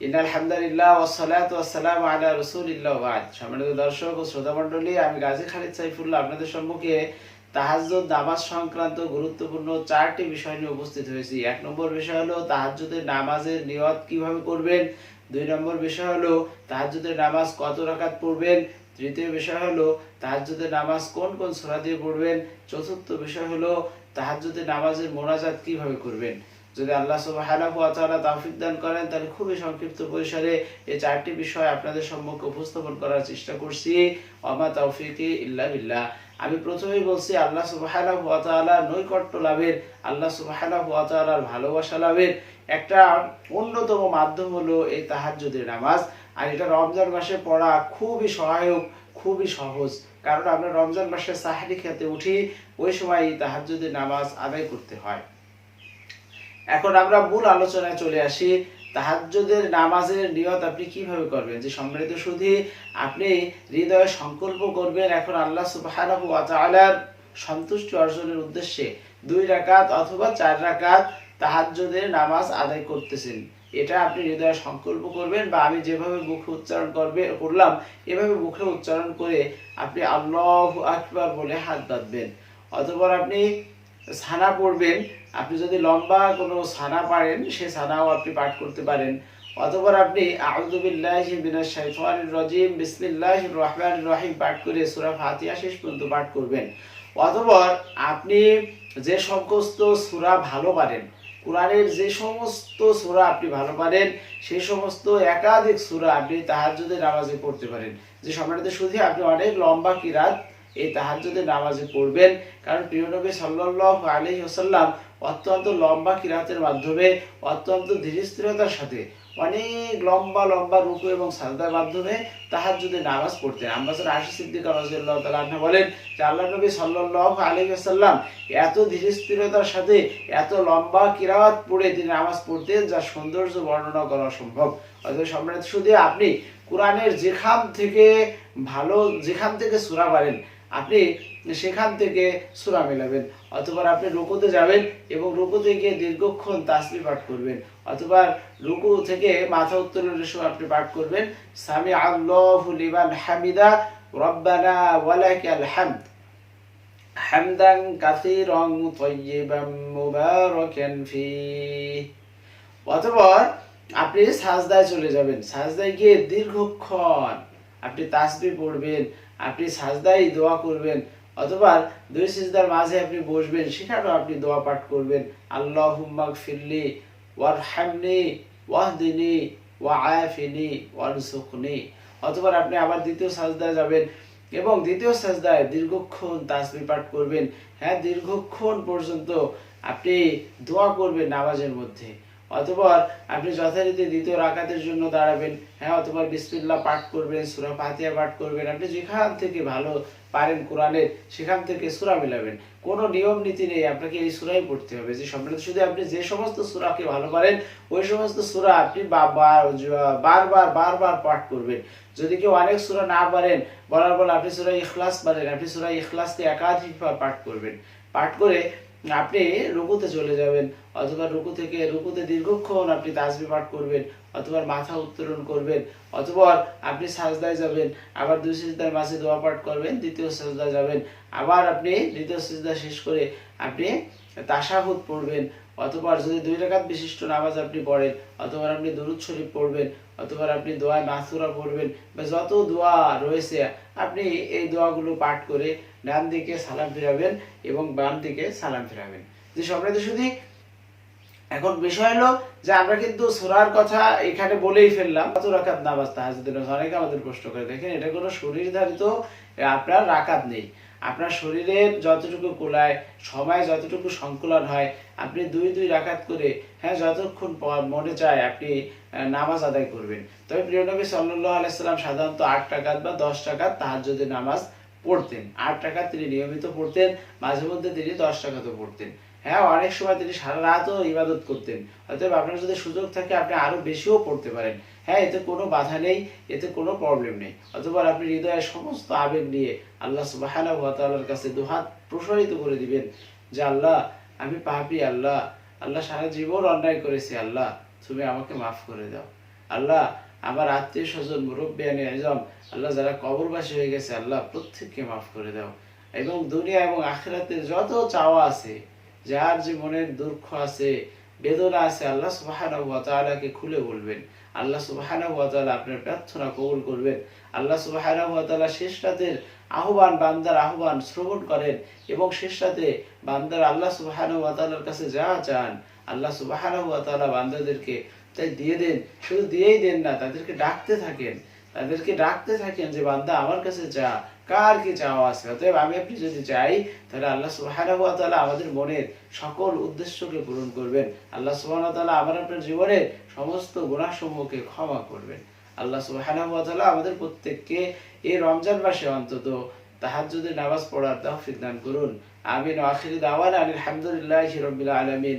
নামাজ চারটি বিষয় নিয়ে উপস্থিত হয়েছি। এক নম্বর বিষয় নামাজের নিয়ত কীভাবে করবেন? দুই নম্বর বিষয় হলো তাহাজ্জুদের নামাজ কত রাকাত পড়বেন? তৃতীয় বিষয় হলো তাহাজ্জুদের নামাজ কোন কোন সূরা দিয়ে পড়বেন? চতুর্থ বিষয় হলো তাহাজ্জুদের নামাজের মোনাজাত কীভাবে করবেন? যদি আল্লাহ তাআলা তৌফিক দান করেন, তাহলে খুবই সংক্ষিপ্ত পরিসরে এই চারটি বিষয় আপনাদের সম্মুখে উপস্থাপন করার চেষ্টা করছি। ওমা তৌফিকি ইল্লা বিল্লাহ। আমি প্রথমেই বলছি, আল্লাহ সুবহানাহু ওয়া তাআলার নৈকট্য লাভের, আল্লাহ সুবহানাহু ওয়া তাআলার ভালোবাসা লাভের একটা অন্যতম মাধ্যম হলো এই তাহাজ্জুদের নামাজ। আর এটা রমজান মাসে পড়া খুবই সহায়ক, খুবই সহজ। কারণ আমরা রমজান মাসে সাহারি খেতে উঠি, ওই সময় তাহাজ্জুদের নামাজ আদায় করতে হয়। এখন আমরা মূল আলোচনায় চলে আসি। তাহাজ্জুদের নামাজের নিয়ত আপনি কীভাবে করবেন? যে সম্মানিত শুধু আপনি হৃদয়ে সংকল্প করবেন এখন আল্লাহ তাআলার সন্তুষ্টি অর্জনের উদ্দেশ্যে দুই রাকাত অথবা চার রাকাত তাহাজ্জুদের নামাজ আদায় করতেছেন। এটা আপনি হৃদয়ে সংকল্প করবেন বা আমি যেভাবে মুখে উচ্চারণ করবে, করলাম, এভাবে মুখে উচ্চারণ করে আপনি আল্লাহ আকবার বলে হাত বাঁধবেন। অথবা আপনি ছানা পড়বেন আপনি যদি লম্বা কোনো ছানা পারেন, সে ছানাও আপনি পাঠ করতে পারেন। অতঃপর আপনি আউযুবিল্লাহি মিনাশ শাইতানির রহিম পাঠ করে সূরা ফাতিহা শেষ পর্যন্ত পাঠ করবেন। অতঃপর আপনি যে সমস্ত সূরা ভালো পারেন, কোরআনের যে সমস্ত সূরা আপনি ভালো পারেন সেই সমস্ত একাধিক সূরা আপনি তাহাজ্জুদের নামাজে পড়তে পারেন। যে সময়টাতে শুধু আপনি অনেক লম্বা কিরাত এই তাহাজ্জুদের নামাজে পড়বেন। কারণ প্রিয় নবী সাল্লাল্লাহু আলাইহি ওয়াসাল্লাম অত্যন্ত লম্বা কিরাতের মাধ্যমে, অত্যন্ত ধীরস্থিরতার সাথে, অনেক লম্বা লম্বা রুকু এবং সাজদার মাধ্যমে তাহার যদি নামাজ পড়তেন। আম্বাসার আশি সিদ্দিকা রাদিয়াল্লাহু তাআলা আনহা বলেন যে আল্লাহ নবী সাল্লাল্লাহু আলাইহি ওয়াসাল্লাম এত ধীরস্থিরতার সাথে এত লম্বা কিরাত পড়ে তিনি নামাজ পড়তেন যা সৌন্দর্য বর্ণনা করা সম্ভব অথবা সম্রাট শুধু আপনি কোরআনের যেখান থেকে ভালো, যেখান থেকে সূরা পারেন আপনি সেখান থেকে সুরা মেলাবেন, অথবা আপনি রুকুতে যাবেন এবং রুকুতে গিয়ে দীর্ঘক্ষণ তাসবিহ পাঠ করবেন, অথবা রুকু থেকে মাথা উত্তোলনের সময় আপনি পাঠ করবেন সামি আল্লাহু হামিদা, রব্বানা হামদ। অতঃপর আপনি সাজদায় চলে যাবেন, সাজদায় গিয়ে দীর্ঘক্ষণ আপনি তাসবিহ পড়বেন আপনি সাজদাই দোয়া করবেন, অথবা দুই সিজদার মাঝে আপনি বসবেন, সেখানেও আপনি দোয়া পাঠ করবেন। আল্লাহুম্মা ফিরলি ওয়ারহামনি, ওয়াহদিনি, ওয়াআফিনি ওয়ারজুকনি অথবা আপনি আবার দ্বিতীয় সাজদায় যাবেন এবং দ্বিতীয় সাজদায় দীর্ঘক্ষণ তাসবিহ পাঠ করবেন। হ্যাঁ দীর্ঘক্ষণ পর্যন্ত আপনি দোয়া করবেন নামাজের মধ্যে। অথবা আপনি যথারীতি দ্বিতীয় রাকাতের জন্য দাঁড়াবেন। হ্যাঁ অথবা বিসমিল্লাহ পাঠ করবেন, সূরা ফাতিহা পাঠ করবেন। আপনি যেখান থেকে ভালো পারেন কোরআনের, সেখান থেকে সূরা মিলাবেন। কোনো নিয়ম নীতি নেই, আপনাকে এই সূরাই পড়তে হবে। যে সম্রাট শুধু আপনি যে সমস্ত সূরাকে ভালো পারেন, ওই সমস্ত সুরা আপনি বারবার বারবার পাঠ করবেন। যদি কেউ অনেক সুরা না পারেন, বলার পর আপনি সূরা ইখলাস পারেন আপনি সূরা ইখলাসকে একাধিকবার পাঠ করবেন। পাঠ করে আপনি রুকুতে চলে যাবেন, অথবা রুকু থেকে, রুকুতে দীর্ঘক্ষণ আপনি তাসবিহ পাঠ করবেন, অথবা মাথা উত্তোলন করবেন, অথবা আপনি সাজদায় যাবেন, আবার দুই সিজদার মাঝে দোয়া পাঠ করবেন, দ্বিতীয় সাজদায় যাবেন, আবার আপনি দ্বিতীয় সিজদা শেষ করে আপনি তাশাহুদ পড়বেন, অথবা যদি দুই রাকাত বিশিষ্ট নামাজ আপনি পড়েন, অথবা আপনি দরুদ শরীফ পড়বেন, অথবা আপনি দোয়া মাসুরা পড়বেন, বা যত দোয়া রয়েছে, আপনি এই দোয়াগুলো পাঠ করে ডান দিকে সালাম ফিরাবেন এবং বাম দিকে সালাম ফিরাবেন। যে সম্রাট শুধু এখন বিষয় হলো যে আমরা কিন্তু সুরার কথা এখানে বলেই ফেললাম। কত রাকাত নামাজ তাহাজুদের অনেকে আমাদের প্রশ্ন করে, দেখেন এটা কোনো শরীর ধারিত আপনার রাকাত নেই। আপনার শরীরের যতটুকু কোলায়, সময় যতটুকু সংকুলন হয়, আপনি দুই দুই রাকাত করে হ্যাঁ যতক্ষণ মনে চায় আপনি নামাজ আদায় করবেন। তবে প্রিয় নবী সাল্লাহ আলাইসাল্লাম সাধারণত আট টাকাত বা দশ টাকাত তাহাজ্জুদের নামাজ পড়তেন। আট টাকা তিনি নিয়মিত পড়তেন, মাঝে মধ্যে তিনি দশ টাকাতেও পড়তেন। হ্যাঁ অনেক সময় তিনি সারা রাতও ইবাদত করতেন। অতএব আপনার যদি সুযোগ থাকে, আপনি আরও বেশিও পড়তে পারেন। হ্যাঁ এতে কোনো বাধা নেই, এতে কোনো প্রবলেম নেই। অথবা আপনি হৃদয়ের সমস্ত আবেগ নিয়ে আল্লাহ তাআলার কাছে দুহাত প্রসারিত করে দিবেন যে, আল্লাহ, আমি পাপী, আল্লাহ আল্লাহ সারা জীবন অন্যায় করেছি, আল্লাহ, তুমি আমাকে মাফ করে দাও। আল্লাহ আমার আত্মীয় স্বজন মুরব্বিয়ানি আজম আল্লাহ যারা কবরবাসী হয়ে গেছে, আল্লাহ প্রত্যেককে মাফ করে দাও। এবং দুনিয়া এবং আখেরাতের যত চাওয়া আছে, যার যে মনের দুঃখ আছে, বেদনা আছে, আল্লাহ সুবহানাহু ওয়া খুলে বলবেন। আল্লাহ সুবহানাহু ওয়া আপনার প্রার্থনা কবুল করবেন। আল্লাহ সুবহানাহু ওয়া শেষ রাতের আহ্বান, বান্দার আহ্বান শ্রবণ করেন এবং শেষ রাতে বান্দার আল্লাহ সুবহানাহু ওয়া কাছে যা চান, আল্লাহ তাআলা বান্দাদেরকে তাই দিয়ে দেন, শুধু দিয়েই দেন না, তাদেরকে ডাকতে থাকেন। তাদেরকে ডাকতে থাকেন যে, বান্দা, আমার কাছে যা, কার কি চাওয়া আছে? অতএব আমি আপনি যদি চাই, তাহলে আল্লাহ সুবহানাহু আমাদের মনের সকল উদ্দেশ্যকে পূরণ করবেন। আল্লাহ সুবহানাহু তাআলা আমার আপনার জীবনের সমস্ত গুনাহসমূহকে ক্ষমা করবেন। আল্লাহ সুবহানাহু আমাদের প্রত্যেককে এই রমজান মাসে অন্তত তাহাজ্জুদের নামাজ পড়ার তৌফিক দান করুন। আমিন ওয়া আখিরি দাওয়ানা আলহামদুলিল্লাহি রাব্বিল আলামিন।